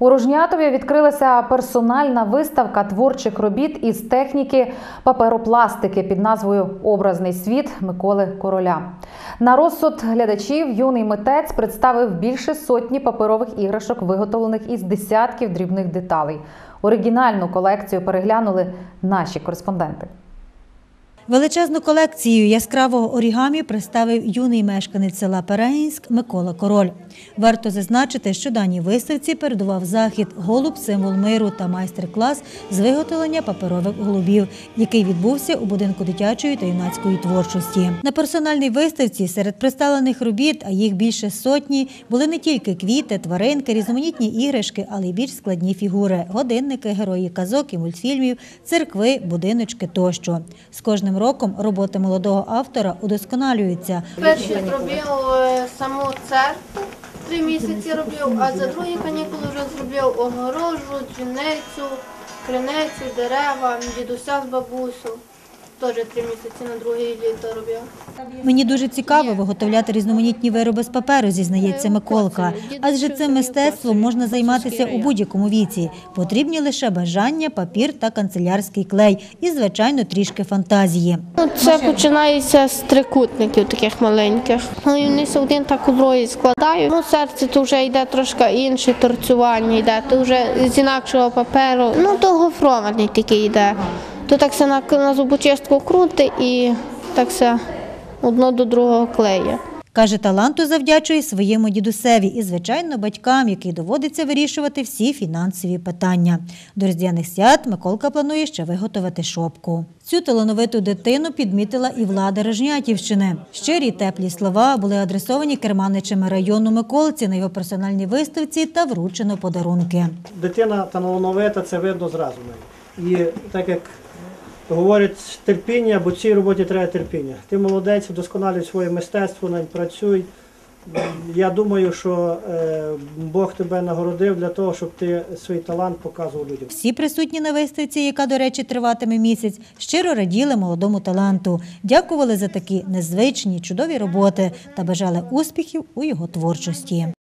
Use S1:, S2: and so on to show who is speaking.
S1: У Рожнятові відкрилася персональна виставка творчих робіт із техніки паперопластики під назвою Образний світ Миколи Короля. На розсуд глядачів юний митець представив більше сотні паперових іграшок, виготовлених із десятків дрібних деталей. Оригінальну колекцію переглянули наші кореспонденти.
S2: Величезну колекцію яскравого орігамі представив юний мешканець села Перегінськ Микола Король. Варто зазначити, що даній виставці передував захід Голуб, символ миру та майстер-клас з виготовлення паперових голубів, який відбувся у будинку дитячої та юнацької творчості. На персональній виставці серед представлених робіт, а їх більше сотні, були не тільки квіти, тваринки, різноманітні іграшки, але й більш складні фігури годинники, герої казок і мультфільмів, церкви, будиночки тощо. З кожним роком роботи молодого автора удосконалюються.
S3: Перший зробив е, саму церкву, три місяці робив, а за другі канікули вже зробив огорожу, дзвіницю, криницю, дерева, дідуся з бабусю. Теж три місяці на друге літо робив.
S2: Мені дуже цікаво виготовляти різноманітні вироби з паперу, зізнається Миколка. Адже цим мистецтвом можна займатися у будь-якому віці. Потрібні лише бажання, папір та канцелярський клей і, звичайно, трішки фантазії.
S3: Це починається з трикутників таких маленьких. Ну, вони все один так у другий складаю. Ну, серце то вже йде трошки інше торцювання йде, то вже з інакшого паперу. Ну, то гофрований такий йде. То так все на, на зубочистку крути і так все одно до другого клеє.
S2: Каже, таланту завдячує своєму дідусеві і, звичайно, батькам, який доводиться вирішувати всі фінансові питання. До різдвяних свят Миколка планує ще виготовити шопку. Цю талановиту дитину підмітила і влада Рожнятівщини. Щирі й теплі слова були адресовані керманичами району Миколці на його персональній виставці та вручено подарунки.
S4: Дитина талановита, це видно зразу. неї. І так як говорять терпіння, бо цій роботі треба терпіння. Ти молодець, вдосконалюй своє мистецтво, навіть працюй. Я думаю, що е, Бог тебе нагородив для того, щоб ти свій талант показував людям.
S2: Всі присутні на виставці, яка, до речі, триватиме місяць, щиро раділи молодому таланту, дякували за такі незвичні, чудові роботи та бажали успіхів у його творчості.